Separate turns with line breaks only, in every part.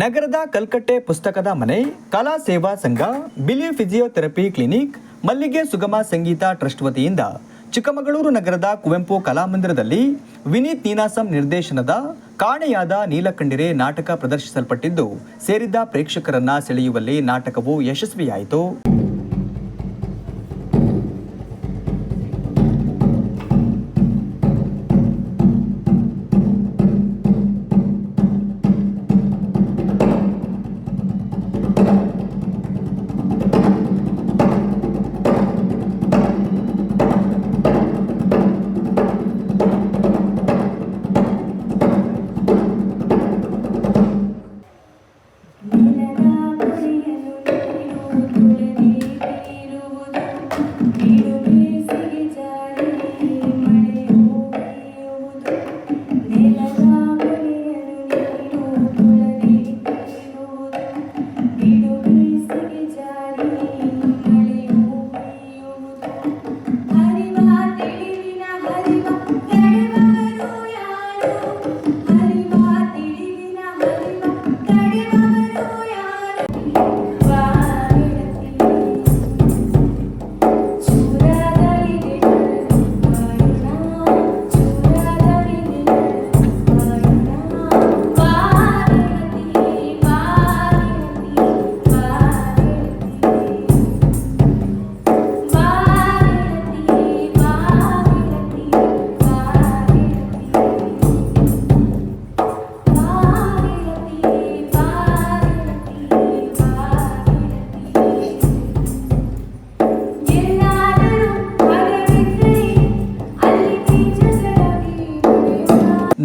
ನಗರದ ಕಲ್ಕಟ್ಟೆ ಪುಸ್ತಕದ ಮನೆ, ಕಲಾ ಸೇವಾ ಸಂಘ ಬಿಲಿ ಫಿಸಿಯೋಥೆರಪಿ ಕ್ಲಿನಿಕ್, ಮಲ್ಲಿಗೆ ಸುಗಮ ಸಂಗೀತ ಟ್ರಸ್ಟ್ ವತಿಯಿಂದ ಚಿಕ್ಕಮಗಳೂರು ನಗರದ ಕುವೆಂಪು ಕಲಾಮಂದಿರದಲ್ಲಿ ವಿನೀತ್ ನೀನಾಸಂ ನಿರ್ದೇಶನದ ಕಾಣೆಯಾದ ನೀಲಕಂಡಿರೆ ನಾಟಕ ಪ್ರದರ್ಶಿಸಲ್ಪಟ್ಟಿದ್ದು, ಸೇರಿದ್ದ ಪ್ರೇಕ್ಷಕರನ್ನ ಸೆಳೆಯುವಲ್ಲಿ ನಾಟಕವು ಯಶಸ್ವಿಯಾಯಿತು.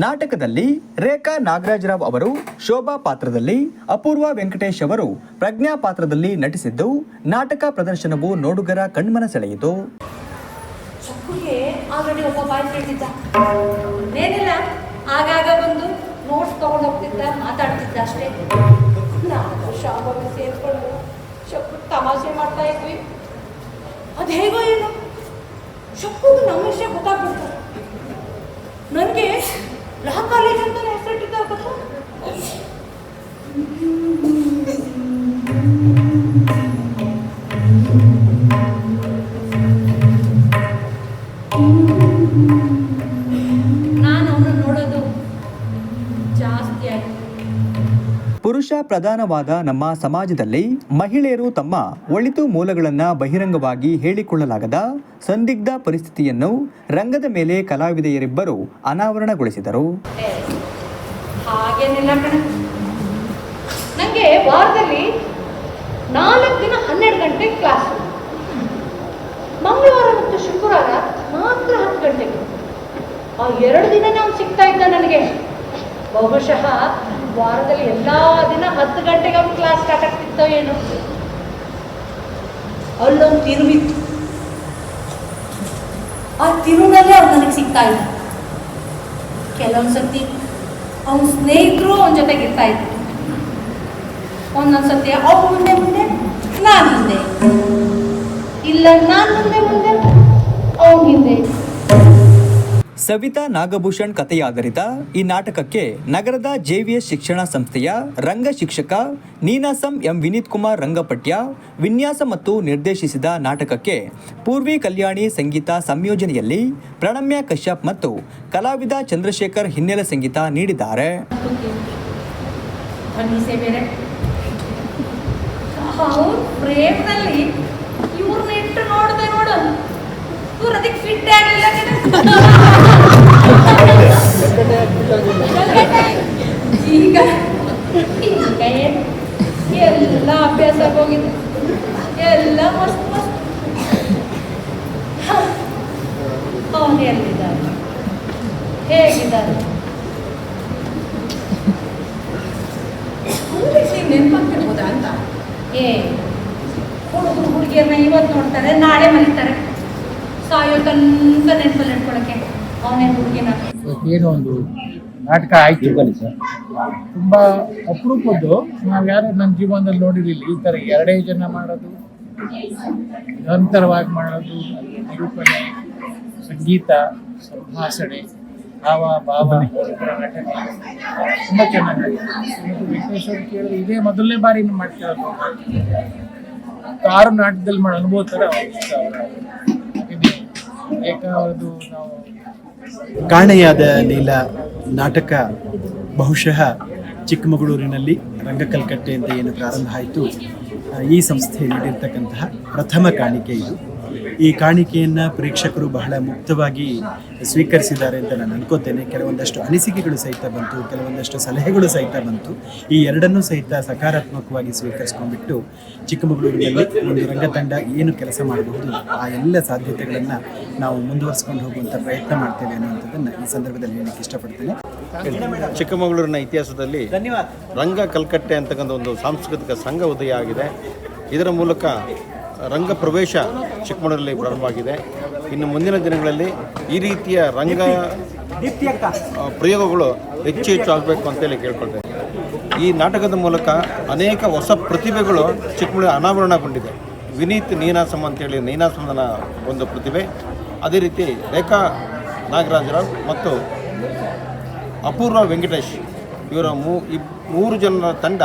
ನಾಟಕದಲ್ಲಿ ರೇಖಾ ನಾಗರಾಜರಾವ್ ಅವರು ಶೋಭಾ ಪಾತ್ರದಲ್ಲಿ, ಅಪೂರ್ವ ವೆಂಕಟೇಶ್ ಅವರು ಪ್ರಜ್ಞಾ ಪಾತ್ರದಲ್ಲಿ ನಟಿಸಿದ್ದು, ನಾಟಕ ಪ್ರದರ್ಶನವು ನೋಡುಗರ ಕಣ್ಮನ ಸೆಳೆಯಿತು.
ಆಗಾಗ ಬಂದು ನೋಟ್ಸ್ ತಗೊಂಡು ಹೋಗ್ತಿದ್ದ, ಮಾತಾಡ್ತಿದ್ದ ಅಷ್ಟೇ. ನಾವು ಶಾಬಾಗ ಸೇರ್ಕೊಂಡು ಶಕ್ಕು ತಮಾಷೆ ಮಾಡ್ತಾ ಇದ್ವಿ. ಅದು ಹೇಗೋ ಏನು. ಶಕ್ಕುಗೆ ನಮ್ಮ ವಿಷಯ ಗೊತ್ತಾಗ್ಬಿಡ್ತು. ನನಗೆ ಲಾ ಕಾಲೇಜ್ ಅಂತ ಹೆಸರಿಟ್ಟಿದ್ದ ಗೊತ್ತಾ
ಪ್ರಧಾನವಾದ ನಮ್ಮ ಸಮಾಜದಲ್ಲಿ ಮಹಿಳೆಯರು ತಮ್ಮ ಒಳಿತು ಮೂಲಗಳನ್ನು ಬಹಿರಂಗವಾಗಿ ಹೇಳಿಕೊಳ್ಳಲಾಗದ ಸಂದಿಗ್ಧ ಪರಿಸ್ಥಿತಿಯನ್ನು ರಂಗದ ಮೇಲೆ ಕಲಾವಿದೆಯರಿಬ್ಬರು ಅನಾವರಣಗೊಳಿಸಿದರು.
ನನಗೆ ವಾರದಲ್ಲಿ ನಾಲ್ಕು ದಿನ ಹನ್ನೆರಡು ಗಂಟೆ ಕ್ಲಾಸ್ ಮಂಗಳವಾರ ಮತ್ತು ಶುಕ್ರವಾರ ಮಾತ್ರ ಹತ್ತು ಗಂಟೆಗೆ. ಆ ಎರಡು ದಿನ ನಾವು ಸಿಗ್ತಾ ಇದ್ದ ನನಗೆ. ಬಹುಶಃ ವಾರದಲ್ಲಿ ಎಲ್ಲ ದಿನ ಹತ್ತು ಗಂಟೆಗೆ ಅವ್ನು ಕ್ಲಾಸ್ ಸ್ಟಾರ್ಟ್ ಆಗ್ತಿತ್ತೋ ಏನು. ಅಲ್ಲೊಂದು ತಿರುವಿತ್ತು ಆ ತಿರುವಲ್ಲೇ ಅವ್ರು ನನಗೆ ಸಿಗ್ತಾ ಇದ್ದ ಕೆಲವೊಂದು ಸತಿ ಅವ್ನ ಸ್ನೇಹಿತರು ಅವನ ಜೊತೆಗೆ ಇರ್ತಾ ಇದ್ರು. ಒಂದೊಂದು ಸರ್ತಿ ಅವ್ನು ಮುಂದೆ ಮುಂದೆ, ನಾನು ಮುಂದೆ ಇಲ್ಲ ನಾನು ಮುಂದೆ ಮುಂದೆ, ಅವ್ನ ಹಿಂದೆ.
ಸವಿತಾ ನಾಗಭೂಷಣ್ ಕಥೆಯಾಧಾರಿತ ಈ ನಾಟಕಕ್ಕೆ ನಗರದ ಜೆವಿಎಸ್ ಶಿಕ್ಷಣ ಸಂಸ್ಥೆಯ ರಂಗ ಶಿಕ್ಷಕ ನೀನಾಸಂ ಎಂ ವಿನೀತ್ ಕುಮಾರ್ ರಂಗಪಟ್ಯ ವಿನ್ಯಾಸ ಮತ್ತು ನಿರ್ದೇಶಿಸಿದ ನಾಟಕಕ್ಕೆ ಪೂರ್ವಿ ಕಲ್ಯಾಣಿ ಸಂಗೀತ ಸಂಯೋಜನೆಯಲ್ಲಿ ಪ್ರಣಮ್ಯ ಕಶ್ಯಪ್ ಮತ್ತು ಕಲಾವಿದ ಚಂದ್ರಶೇಖರ್ ಹಿನ್ನೆಲೆ ಸಂಗೀತ ನೀಡಿದ್ದಾರೆ.
ಅದಕ್ಕೆ ಫಿಟ್ ಆಗಲಿಲ್ಲ ಈಗ ಈಗ ಎಲ್ಲ ಅಭ್ಯಾಸ ಆಗೋಗಿದೆ ಎಲ್ಲ ಮಸ್ತ್ ಮಸ್ತ್ ಅವನು ಎಲ್ಲಿದ್ದಾರೆ ಹೇಗಿದ್ದಾರೆ
ನೆನಪಾಗ್ತಿರ್ಬೋದಾ ಅಂತ
ಏ ಹುಡುಗರು ಹುಡುಗಿಯರನ್ನ ಇವತ್ತು ನೋಡ್ತಾರೆ ನಾಳೆ ಮಲಿತಾರೆ ಸಾಯೋ ತನಕ ನೆನಪಲ್ಲಿ ನೆನ್ಕೊಳಕ್ಕೆ ಅವನೇನು ಹುಡುಗಿನ
ಏನೋ ಒಂದು ನಾಟಕ ಆಯ್ತು. ತುಂಬಾ ಅಪರೂಪದ್ದು. ನಾವು ಯಾರು ನನ್ನ ಜೀವನದಲ್ಲಿ ನೋಡಿರಲಿಲ್ಲ. ಈ ತರ ಎರಡೇ ಜನ ಮಾಡೋದು ನಿರಂತರವಾಗಿ ಮಾಡೋದು ನಿರೂಪಣೆ ಸಂಗೀತ ಸಂಭಾಷಣೆ ಭಾವ ಭಾವ ನಟನೆ. ತುಂಬ ಚೆನ್ನಾಗಿದೆ ವೆಂಕಟೇಶ್ವರ್ ಕೇಳಿದ್ರೆ ಇದೇ ಮೊದಲನೇ ಬಾರಿ ಮಾಡ್ತಿರೋದು ಆರು ನಾಟಕದಲ್ಲಿ ಮಾಡೋ ಅನುಭವ ಥರ ಏಕಾವದು ನಾವು
ಕಾಣೆಯಾದ ನೀಲ ನಾಟಕ ಬಹುಶಃ ಚಿಕ್ಕಮಗಳೂರಿನಲ್ಲಿ ರಂಗಕಲ್ಕಟ್ಟೆ ಅಂತ ಏನು ಪ್ರಾರಂಭ ಆಯಿತು. ಈ ಸಂಸ್ಥೆ ನೀಡಿರ್ತಕ್ಕಂತಹ ಪ್ರಥಮ ಕಾಣಿಕೆ ಇದು. ಈ ಕಾಣಿಕೆಯನ್ನು ಪ್ರೇಕ್ಷಕರು ಬಹಳ ಮುಕ್ತವಾಗಿ ಸ್ವೀಕರಿಸಿದ್ದಾರೆ ಅಂತ ನಾನು ಅನ್ಕೋತೇನೆ. ಕೆಲವೊಂದಷ್ಟು ಅನಿಸಿಕೆಗಳು ಸಹಿತ ಬಂತು ಕೆಲವೊಂದಷ್ಟು ಸಲಹೆಗಳು ಸಹಿತ ಬಂತು. ಈ ಎರಡನ್ನೂ ಸಹಿತ ಸಕಾರಾತ್ಮಕವಾಗಿ ಸ್ವೀಕರಿಸ್ಕೊಂಡ್ಬಿಟ್ಟು ಚಿಕ್ಕಮಗಳೂರಿನಲ್ಲಿ ಒಂದು ರಂಗತಂಡ ಏನು ಕೆಲಸ ಮಾಡಬಹುದು ಆ ಎಲ್ಲ ಸಾಧ್ಯತೆಗಳನ್ನು ನಾವು ಮುಂದುವರಿಸ್ಕೊಂಡು ಹೋಗುವಂಥ ಪ್ರಯತ್ನ ಮಾಡ್ತೇವೆ ಅನ್ನುವಂಥದ್ದನ್ನು ಈ ಸಂದರ್ಭದಲ್ಲಿ ಹೇಳಲಿಕ್ಕೆ ಇಷ್ಟಪಡ್ತೇನೆ.
ಚಿಕ್ಕಮಗಳೂರಿನ ಇತಿಹಾಸದಲ್ಲಿ ರಂಗ ಕಲ್ಕಟ್ಟೆ ಅಂತಕ್ಕಂಥ ಒಂದು ಸಾಂಸ್ಕೃತಿಕ ಸಂಘ ಉದಯ ಆಗಿದೆ. ಇದರ ಮೂಲಕ ರಂಗ ಪ್ರವೇಶ ಚಿಕ್ಕಮಗಳೂರಲ್ಲಿ ಪ್ರಾರಂಭವಾಗಿದೆ. ಇನ್ನು ಮುಂದಿನ ದಿನಗಳಲ್ಲಿ ಈ ರೀತಿಯ ರಂಗ ಪ್ರಯೋಗಗಳು ಹೆಚ್ಚು ಹೆಚ್ಚು ಆಗಬೇಕು ಅಂತೇಳಿ ಕೇಳ್ಕೊಳ್ತೇನೆ. ಈ ನಾಟಕದ ಮೂಲಕ ಅನೇಕ ಹೊಸ ಪ್ರತಿಭೆಗಳು ಚಿಕ್ಕಮಗಳೂರು ಅನಾವರಣಗೊಂಡಿದೆ. ವಿನೀತ್ ನೀನಾಸಮ್ ಅಂತೇಳಿ ನೀನಾಸಂನ ಒಂದು ಪ್ರತಿಭೆ. ಅದೇ ರೀತಿ ರೇಖಾ ನಾಗರಾಜರಾವ್ ಮತ್ತು ಅಪೂರ್ವ ವೆಂಕಟೇಶ್ ಇವರ ಮೂ, ಇಬ್, ಮೂರು ಜನರ ತಂಡ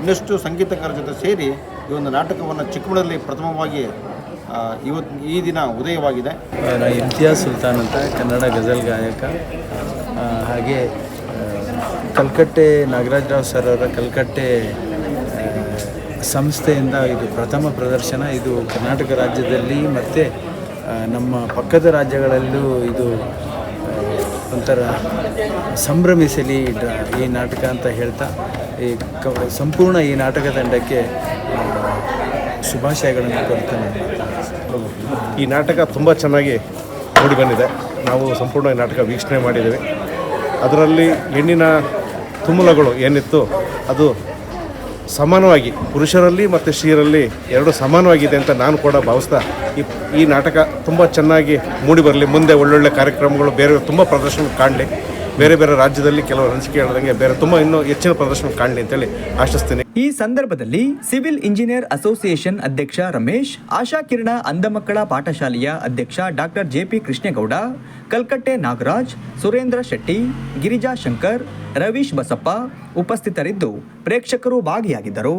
ಇನ್ನಷ್ಟು ಸಂಗೀತಗಾರರ ಜೊತೆ ಸೇರಿ ಈ ಒಂದು ನಾಟಕವನ್ನು ಚಿಕ್ಕಮಗಳೂರಲ್ಲಿ ಪ್ರಥಮವಾಗಿ ಇವತ್ತು ಈ ದಿನ ಉದಯವಾಗಿದೆ.
ನಾನು ಇಮ್ತಿಯಾಜ್ ಸುಲ್ತಾನ್ ಅಂತ, ಕನ್ನಡ ಗಜಲ್ ಗಾಯಕ. ಹಾಗೆ ಕಲ್ಕಟ್ಟೆ ನಾಗರಾಜರಾವ್ ಸರ್ ಅವರ ಕಲ್ಕಟ್ಟೆ ಸಂಸ್ಥೆಯಿಂದ ಇದು ಪ್ರಥಮ ಪ್ರದರ್ಶನ. ಇದು ಕರ್ನಾಟಕ ರಾಜ್ಯದಲ್ಲಿ ಮತ್ತು ನಮ್ಮ ಪಕ್ಕದ ರಾಜ್ಯಗಳಲ್ಲೂ ಇದು ಒಂಥರ ಸಂಭ್ರಮಿಸಲಿ ಈ ನಾಟಕ ಅಂತ ಹೇಳ್ತಾ ಈ ಕ ಸಂಪೂರ್ಣ ಈ ನಾಟಕ ತಂಡಕ್ಕೆ ಶುಭಾಶಯಗಳನ್ನು ಕೊಡ್ತೇನೆ
ಈ ನಾಟಕ ತುಂಬ ಚೆನ್ನಾಗಿ ಮೂಡಿ ಬಂದಿದೆ. ನಾವು ಸಂಪೂರ್ಣ ಈ ನಾಟಕ ವೀಕ್ಷಣೆ ಮಾಡಿದ್ದೀವಿ. ಅದರಲ್ಲಿ ಹೆಣ್ಣಿನ ತುಮುಲಗಳು ಏನಿತ್ತು, ಅದು ಸಮಾನವಾಗಿ ಪುರುಷರಲ್ಲಿ ಮತ್ತು ಸ್ತ್ರೀಯರಲ್ಲಿ ಎರಡು ಸಮಾನವಾಗಿದೆ ಅಂತ ನಾನು ಕೂಡ ಭಾವಿಸ್ತಾ, ಈ ಈ ನಾಟಕ ತುಂಬ ಚೆನ್ನಾಗಿ ಮೂಡಿ ಬರಲಿ. ಮುಂದೆ ಒಳ್ಳೊಳ್ಳೆ ಕಾರ್ಯಕ್ರಮಗಳು, ಬೇರೆ ತುಂಬ ಪ್ರದರ್ಶನ ಕಾಣಲಿ. ಬೇರೆ ಬೇರೆ ರಾಜ್ಯದಲ್ಲಿ ಕೆಲವು ಹಂಚಿಕೆ ಹೇಳ್ದಂಗೆ ಬೇರೆ ತುಂಬ ಇನ್ನೂ ಹೆಚ್ಚಿನ ಪ್ರದರ್ಶನ ಕಾಣಲಿ ಅಂತೇಳಿ ಆಶಿಸ್ತೀನಿ.
ಈ ಸಂದರ್ಭದಲ್ಲಿ ಸಿವಿಲ್ ಇಂಜಿನಿಯರ್ ಅಸೋಸಿಯೇಷನ್ ಅಧ್ಯಕ್ಷ ರಮೇಶ್, ಆಶಾ ಕಿರಣ ಅಂಧ ಮಕ್ಕಳ ಪಾಠಶಾಲೆಯ ಅಧ್ಯಕ್ಷ ಡಾಕ್ಟರ್ ಜೆಪಿ ಕೃಷ್ಣೇಗೌಡ, ಕಲ್ಕಟ್ಟೆ ನಾಗರಾಜ್, ಸುರೇಂದ್ರ ಶೆಟ್ಟಿ, ಗಿರಿಜಾ ಶಂಕರ್, ರವೀಶ್ ಬಸಪ್ಪ ಉಪಸ್ಥಿತರಿದ್ದು ಪ್ರೇಕ್ಷಕರು ಭಾಗಿಯಾಗಿದ್ದರು.